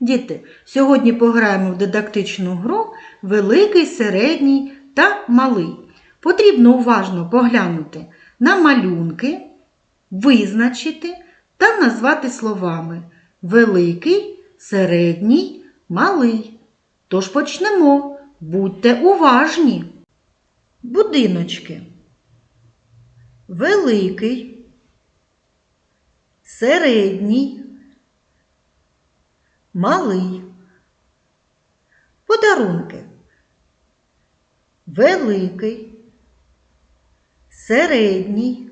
Діти, сьогодні пограємо в дидактичну гру великий, середній та малий. Потрібно уважно поглянути на малюнки, визначити та назвати словами великий, середній, малий. Тож почнемо. Будьте уважні. Будиночки. Великий, середній, малий. Подарунки. Великий, середній,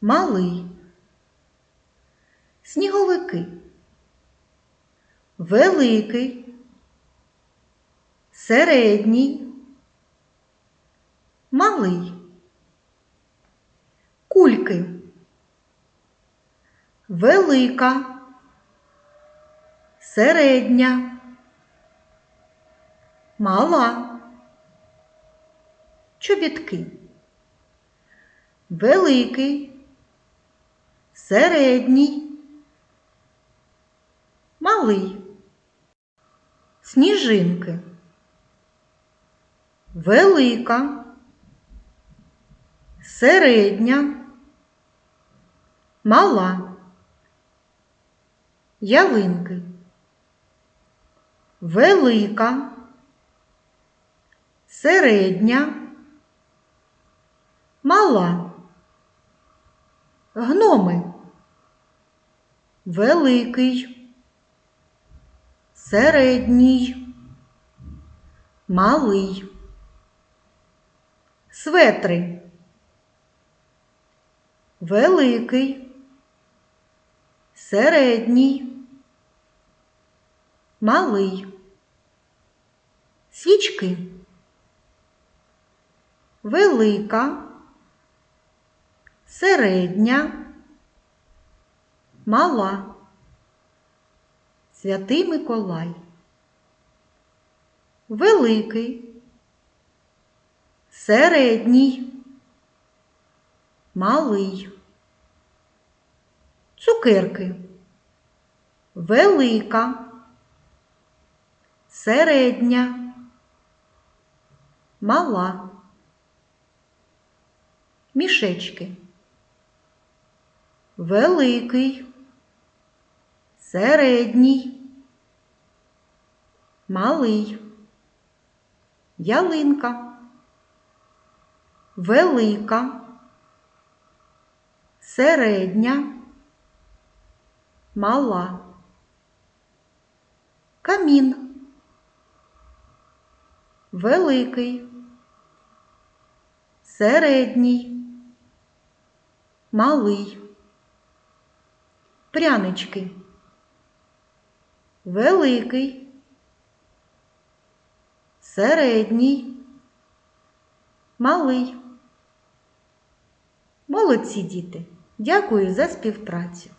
малий. Сніговики. Великий, середній, малий. Кульки. Велика, середня, мала. Чобітки. Великий, середній, малий. Сніжинки. Велика, середня, мала. Ялинки. Велика, середня, мала. Гноми. Великий, середній, малий. Светри. Великий, середній, малий. Свічки. Велика, середня, мала. Святий Миколай. Великий, середній, малий. Цукерки. Велика, середня, мала. Мішечки. Великий, середній, малий. Ялинка. Велика, середня, мала. Камін. Великий, середній, малий. Прянички. Великий, середній, малий. Молодці діти. Дякую за співпрацю.